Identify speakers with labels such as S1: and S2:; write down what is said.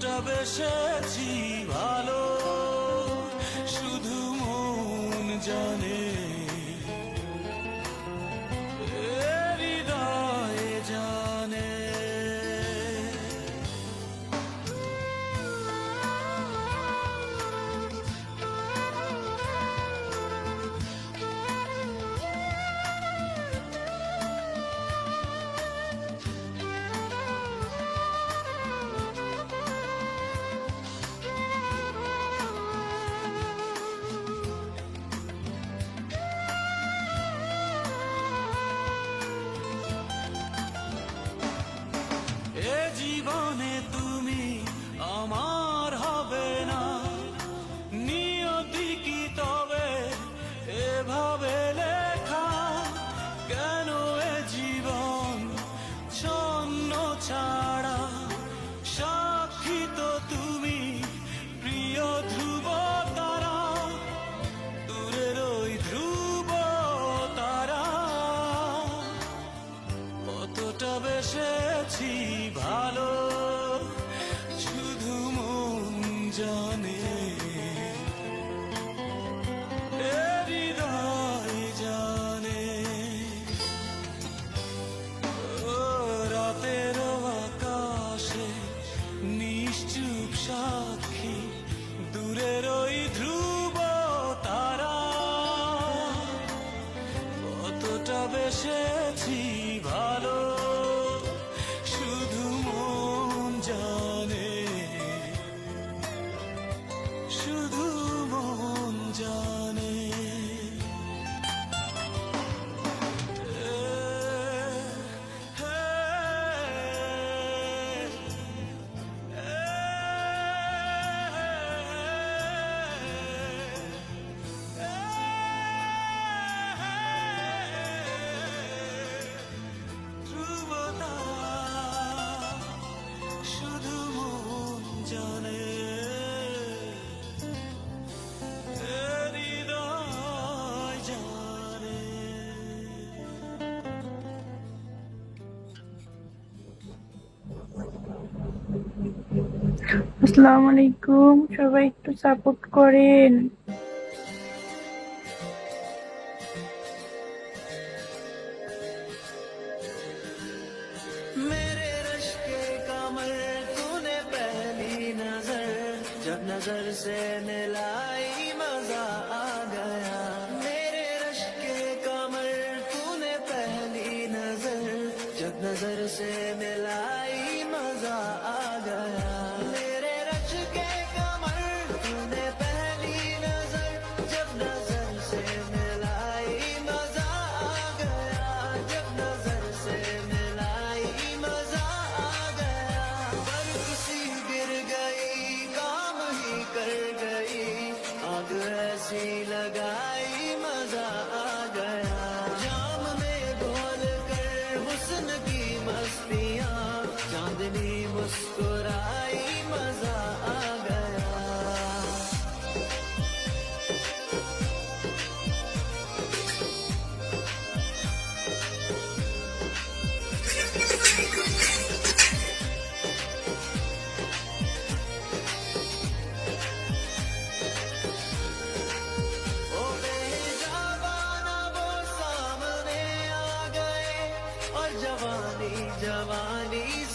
S1: কতটা বেসেছি ভালো শুধু মন জানে। মনটা বেসেছি ভালো, শুধু মন জানে। জানে। রাতের আকাশে নিশ্চুপ সাক্ষী, দূরের ওই ধ্রুব তারা। কতটা বেসেছি
S2: আসসালামু আলাইকুম সবাই একটু সাপোর্ট করেন
S1: नजर से मिलाई मजा आ गया मेरे रश के कमर तूने पहली नजर जब नजर से मिला गई आग ऐसी लगा जवानी